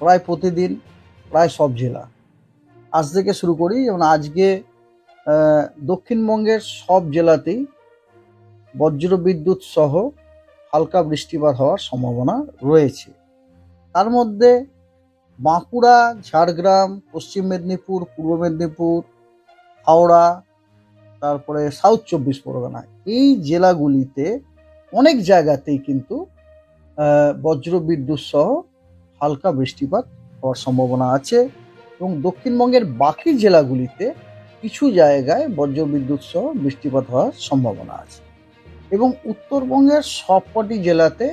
প্রায় প্রতিদিন প্রায় সব জেলা। আজ থেকে শুরু করি যেমন আজকে দক্ষিণবঙ্গের সব জেলাতেই বজ্র বিদ্যুৎ সহ হালকা বৃষ্টিপাত হওয়ার সম্ভাবনা রয়েছে। তার মধ্যে বাঁকুড়া ঝাড়গ্রাম পশ্চিম মেদিনীপুর পূর্ব মেদিনীপুর হাওড়া তারপরে সাউথ চব্বিশ পরগনা এই জেলাগুলিতে অনেক জায়গাতেই কিন্তু আহ, বজ্র বিদ্যুৎ সহ হালকা বৃষ্টিপাত হওয়ার সম্ভাবনা আছে এবং দক্ষিণবঙ্গের বাকি জেলাগুলিতে কিছু জায়গায় বজ্র বিদ্যুৎ সহ বৃষ্টিপাত হওয়ার সম্ভাবনা আছে। এবং উত্তরবঙ্গের সবকটি জেলাতে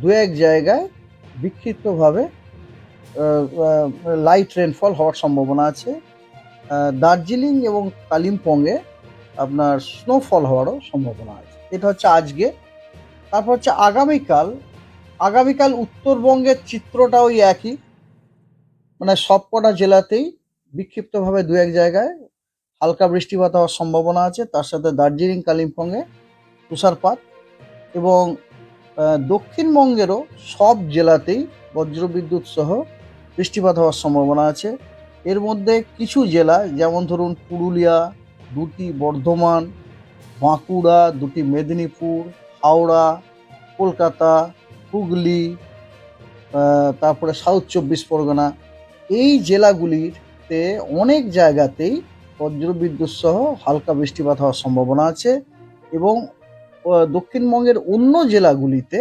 দু এক জায়গায় বিক্ষিপ্তভাবে লাইট রেনফল হওয়ার সম্ভাবনা আছে। দার্জিলিং এবং কালিম্পংয়ে আপনার স্নোফল হওয়ারও সম্ভাবনা আছে। এটা হচ্ছে আজকে। তারপর হচ্ছে আগামীকাল আগামীকাল উত্তরবঙ্গের চিত্রটা ওই একই। মানে সবকটা জেলাতেই বিক্ষিপ্তভাবে দু এক জায়গায় হালকা বৃষ্টিপাত হওয়ার সম্ভাবনা আছে। তার সাথে দার্জিলিং, কালিম্পংয়ে তুষারপাত এবং দক্ষিণবঙ্গেরও সব জেলাতেই বজ্রবিদ্যুৎ সহ বৃষ্টিপাত হওয়ার সম্ভাবনা আছে। এর মধ্যে কিছু জেলা, যেমন ধরুন পুরুলিয়া, দুটি বর্ধমান, বাঁকুড়া, দুটি মেদিনীপুর, হাওড়া, কলকাতা হুগলি তারপরে সাউথ চব্বিশ পরগনা, এই জেলাগুলিতে অনেক জায়গাতেই বজ্রবিদ্যুৎ সহ হালকা বৃষ্টিপাত হওয়ার সম্ভাবনা আছে এবং দক্ষিণবঙ্গের অন্য জেলাগুলিতে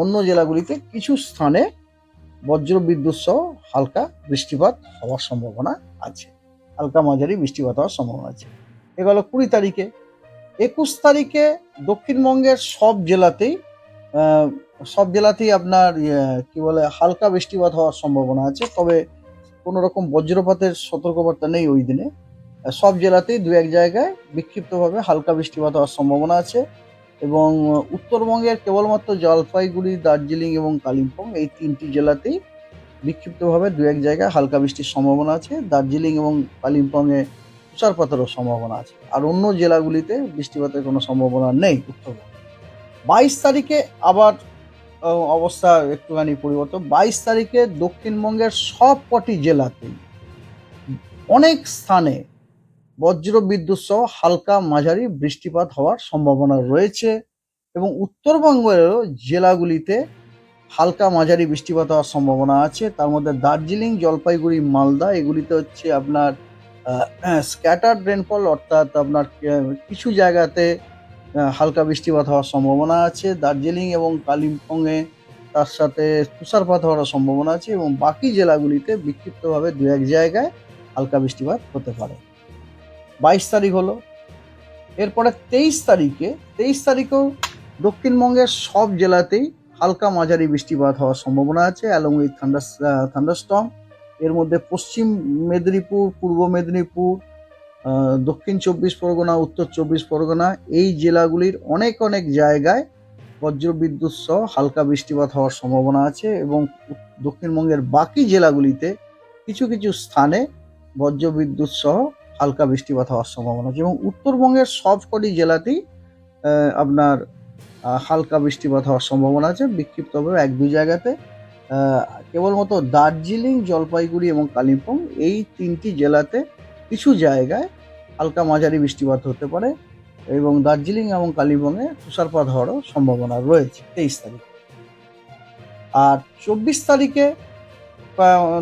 অন্য জেলাগুলিতে কিছু স্থানে বজ্রবিদ্যুৎ সহ হালকা বৃষ্টিপাত হওয়ার সম্ভাবনা আছে। হালকা মাঝারি বৃষ্টিপাত হওয়ার সম্ভাবনা আছে। এগুলো কুড়ি তারিখে। একুশ তারিখে দক্ষিণবঙ্গের সব জেলাতেই সব জেলাতেই আপনার ইয়ে, কি বলে হালকা বৃষ্টিপাত হওয়ার সম্ভাবনা আছে তবে কোনো রকম বজ্রপাতের সতর্কবার্তা নেই ওই দিনে। সব জেলাতেই দু এক জায়গায় বিক্ষিপ্তভাবে হালকা বৃষ্টিপাত হওয়ার সম্ভাবনা আছে এবং উত্তরবঙ্গের কেবলমাত্র জলপাইগুড়ি দার্জিলিং এবং কালিম্পং এই তিনটি জেলাতেই বিক্ষিপ্তভাবে দু এক জায়গায় হালকা বৃষ্টির সম্ভাবনা আছে। দার্জিলিং এবং কালিম্পংয়ে তুষারপাতেরও সম্ভাবনা আছে। আর অন্য জেলাগুলিতে বৃষ্টিপাতের কোনো সম্ভাবনা নেই উত্তরবঙ্গে। বাইশ তারিখে আবার অবস্থা একটুখানি পরিবর্তন। বাইশ তারিখে দক্ষিণবঙ্গের সব কটি জেলাতেই অনেক স্থানে বজ্র বিদ্যুৎ সহ হালকা মাঝারি বৃষ্টিপাত হওয়ার সম্ভাবনা রয়েছে এবং উত্তরবঙ্গেরও জেলাগুলিতে হালকা মাঝারি বৃষ্টিপাত হওয়ার সম্ভাবনা আছে। তার মধ্যে দার্জিলিং, জলপাইগুড়ি, মালদা, এগুলিতে হচ্ছে আপনার স্ক্যাটার রেনফল অর্থাৎ আপনার কিছু জায়গাতে হালকা বৃষ্টিপাত হওয়ার সম্ভাবনা আছে। দার্জিলিং এবং কালিম্পংয়ে তার সাথে তুষারপাত হওয়ার সম্ভাবনা আছে এবং বাকি জেলাগুলিতে বিক্ষিপ্তভাবে দু এক জায়গায় হালকা বৃষ্টিপাত হতে পারে। বাইশ তারিখ হলো। এরপরে তেইশ তারিখে, তেইশ তারিখেও দক্ষিণবঙ্গের সব জেলাতেই হালকা মাঝারি বৃষ্টিপাত হওয়ার সম্ভাবনা আছে অ্যালং উইথ থান্ডার থান্ডারস্টম এর মধ্যে পশ্চিম মেদিনীপুর, পূর্ব মেদিনীপুর দক্ষিণ চব্বিশ পরগনা, উত্তর চব্বিশ পরগনা, এই জেলাগুলির অনেক অনেক জায়গায় বজ্রবিদ্যুৎ সহ হালকা বৃষ্টিপাত হওয়ার সম্ভাবনা আছে এবং দক্ষিণবঙ্গের বাকি জেলাগুলিতে কিছু কিছু স্থানে বজ্রবিদ্যুৎ সহ হালকা বৃষ্টিপাত হওয়ার সম্ভাবনা আছে এবং উত্তরবঙ্গের সবকটি জেলাতেই আপনার হালকা বৃষ্টিপাত হওয়ার সম্ভাবনা আছে। বিক্ষিপ্তভাবে এক দু জায়গাতে কেবলমাত্র দার্জিলিং, জলপাইগুড়ি এবং কালিম্পং এই তিনটি জেলাতে কিছু জায়গায় হালকা মাঝারি বৃষ্টিপাত হতে পারে এবং দার্জিলিং এবং কালিম্পংয়ে তুষারপাত হওয়ারও সম্ভাবনা রয়েছে, তেইশ তারিখ। আর চব্বিশ তারিখে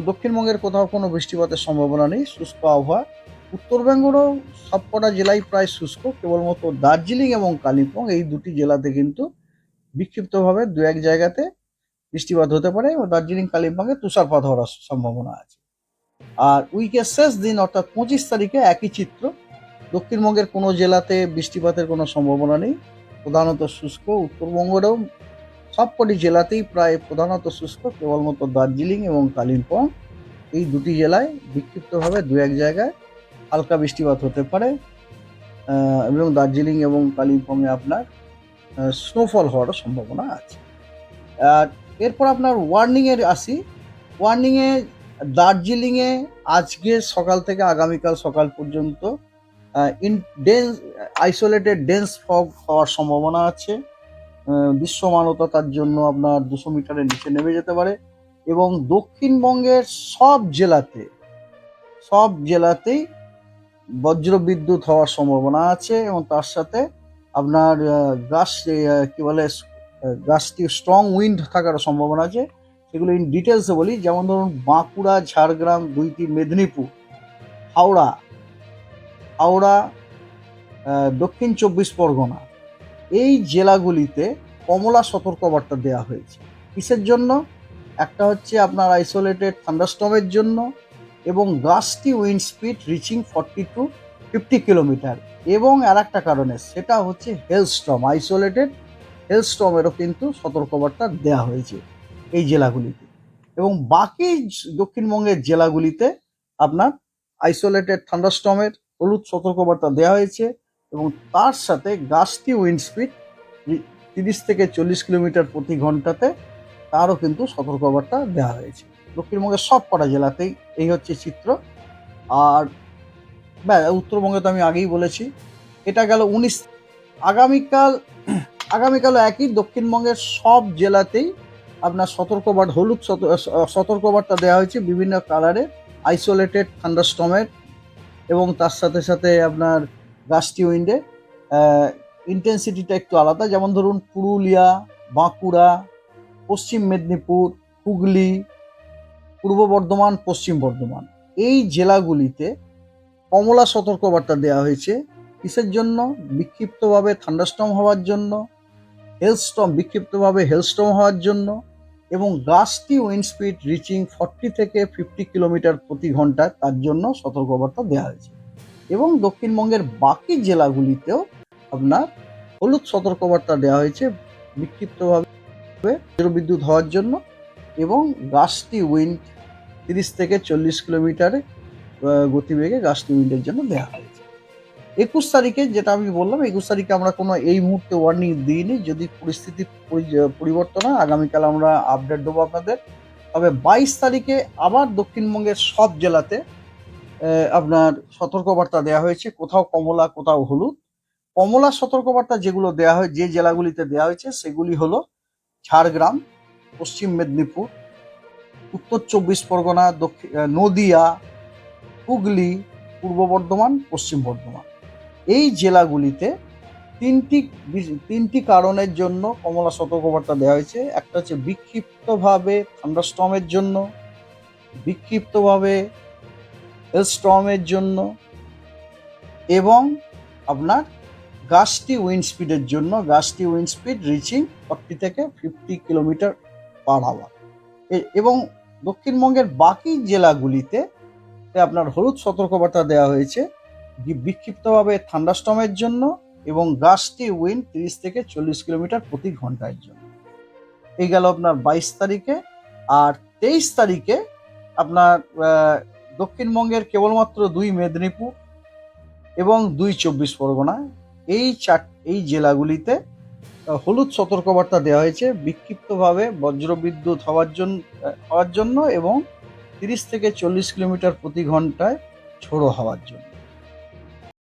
দক্ষিণবঙ্গের কোথাও কোনো বৃষ্টিপাতের সম্ভাবনা নেই, শুষ্ক আবহাওয়া। উত্তরবঙ্গেরও সবকটা জেলায় প্রায় শুষ্ক, কেবলমাত্র দার্জিলিং এবং কালিম্পং, এই দুটি জেলাতে কিন্তু বিক্ষিপ্তভাবে দু এক জায়গাতে বৃষ্টিপাত হতে পারে এবং দার্জিলিং কালিম্পংয়ে তুষারপাত হওয়ার সম্ভাবনা আছে। আর উইকের শেষ দিন, অর্থাৎ পঁচিশ তারিখে একই চিত্র। দক্ষিণবঙ্গের কোনো জেলাতে বৃষ্টিপাতের কোনো সম্ভাবনা নেই। প্রধানত শুষ্ক, উত্তরবঙ্গেরও সবকটি জেলাতেই প্রায় প্রধানত শুষ্ক, কেবলমাত্র দার্জিলিং এবং কালিম্পং। এই দুটি জেলায় বিক্ষিপ্তভাবে দু এক জায়গায় হালকা বৃষ্টিপাত হতে পারে। এবং দার্জিলিং এবং কালিম্পংয়ে আপনার স্নোফল হওয়ারও সম্ভাবনা আছে। আর এরপর আপনার ওয়ার্নিংয়ের আসি। ওয়ার্নিংয়ে দার্জিলিংয়ে আজকে সকাল থেকে আগামীকাল সকাল পর্যন্ত in dense isolated dense fog হওয়ার সম্ভাবনা আছে। আহ, দৃশ্যমানতা তার জন্য আপনার দুশো মিটারের নিচে নেমে যেতে পারে এবং দক্ষিণবঙ্গের সব জেলাতে সব জেলাতেই বজ্রবিদ্যুৎ হওয়ার সম্ভাবনা আছে এবং তার সাথে আপনার গাছ কি বলে গাছটি স্ট্রং উইন্ড থাকার সম্ভাবনা আছে। সেগুলো ইন ডিটেলসে বলি, যেমন ধরুন বাঁকুড়া, ঝাড়গ্রাম, দুইটি মেদিনীপুর, হাওড়া হাওড়া দক্ষিণ চব্বিশ পরগনা, এই জেলাগুলিতে কমলা সতর্কবার্তা দেওয়া হয়েছে। কিসের জন্য? একটা হচ্ছে আপনার আইসোলেটেড থান্ডারস্টমের জন্য এবং গাছটি wind speed reaching forty to fifty kilometre এবং আর একটা কারণে, সেটা হচ্ছে হেলস্টম আইসোলেটেড হেলস্টমেরও কিন্তু সতর্কবার্তা দেওয়া হয়েছে। এই জেলাগুলিতে। এবং বাকি দক্ষিণবঙ্গের জেলাগুলিতে আপনার আইসোলেটেড থান্ডারস্টমের হলুদ সতর্কবার্তা দেওয়া হয়েছে এবং তার সাথে গাছটি উইন্ড স্পিড তিরিশ থেকে চল্লিশ কিলোমিটার প্রতি ঘন্টাতে তারও কিন্তু সতর্কবার্তা দেওয়া হয়েছে। দক্ষিণবঙ্গের সব কটা জেলাতেই এই হচ্ছে চিত্র। আর উত্তরবঙ্গে তো আমি আগেই বলেছি, এটা গেল উনিশ আগামীকাল আগামীকালও একই দক্ষিণবঙ্গের সব জেলাতেই আপনার সতর্কবার্তা, হলুদ সত- সতর্কবার্তা দেওয়া হয়েছে বিভিন্ন কালারে আইসোলেটেড থান্ডারস্টমের এবং তার সাথে সাথে আপনার গাছটি উইন্ডে ইন্টেন্সিটিটা একটু আলাদা। যেমন ধরুন পুরুলিয়া, বাঁকুড়া, পশ্চিম মেদিনীপুর, হুগলি, পূর্ব বর্ধমান, পশ্চিম বর্ধমান। এই জেলাগুলিতে কমলা সতর্কবার্তা দেওয়া হয়েছে। কিসের জন্য? বিক্ষিপ্তভাবে থান্ডারস্টম হওয়ার জন্য হেলস্টম বিক্ষিপ্তভাবে হেলস্টম হওয়ার জন্য। এবং গাছটি উইন্ড স্পিড রিচিং ফর্টি থেকে ফিফটি কিলোমিটার প্রতি ঘন্টায় তার জন্য সতর্কবার্তা দেওয়া হয়েছে। এবং দক্ষিণবঙ্গের বাকি জেলাগুলিতেও আপনার হলুদ সতর্কবার্তা দেওয়া হয়েছে বিক্ষিপ্তভাবে বিদ্যুৎ হওয়ার জন্য এবং গাছটি উইন্ড তিরিশ থেকে চল্লিশ কিলোমিটারে গতিবেগে গাছটি উইন্ডের জন্য দেওয়া হয়েছে। একুশ তারিখে যেটা আমি বললাম, একুশ তারিখে আমরা কোনো এই মুহূর্তে ওয়ার্নিং দিইনি। যদি পরিস্থিতি পরিবর্তন হয়, আগামীকাল আমরা আপডেট দেবো আপনাদের। তবে বাইশ তারিখে আবার দক্ষিণবঙ্গের সব জেলাতে আপনার সতর্কবার্তা দেওয়া হয়েছে। কোথাও কমলা, কোথাও হলুদ। কমলা সতর্কবার্তা যেগুলো দেওয়া হয়, যে জেলাগুলিতে দেওয়া হয়েছে, সেগুলি হলো ঝাড়গ্রাম, পশ্চিম মেদিনীপুর, উত্তর চব্বিশ পরগনা দক্ষিণ নদিয়া, হুগলি, পূর্ব বর্ধমান, পশ্চিম বর্ধমান। এই জেলাগুলিতে তিনটি তিনটি কারণের জন্য কমলা সতর্কবার্তা দেওয়া হয়েছে। একটা হচ্ছে বিক্ষিপ্তভাবে থান্ডারস্টমের জন্য, বিক্ষিপ্তভাবে স্টর্মের জন্য এবং আপনার গাছটি উইন্ড স্পিডের জন্য, গাছটি উইন্ড স্পিড রিচিং ফর্টি থেকে ফিফটি কিলোমিটার পার আওয়ার। এবং দক্ষিণবঙ্গের বাকি জেলাগুলিতে আপনার হলুদ সতর্কবার্তা দেওয়া হয়েছে। বিক্ষিপ্তভাবে থান্ডারস্টমের জন্য এবং গাছটি উইন্ড তিরিশ থেকে চল্লিশ কিলোমিটার প্রতি ঘণ্টার জন্য। এই গেল আপনার বাইশ তারিখে আর তেইশ তারিখে আপনার দক্ষিণবঙ্গের কেবলমাত্র দুই মেদিনীপুর এবং দুই চব্বিশ পরগনা। এই চার, এই জেলাগুলিতে হলুদ সতর্কবার্তা দেওয়া হয়েছে বিক্ষিপ্তভাবে বজ্রবিদ্যুৎ হওয়ার জন্য হওয়ার জন্য এবং তিরিশ থেকে চল্লিশ কিলোমিটার প্রতি ঘন্টায় ঝোড়ো হওয়ার জন্য।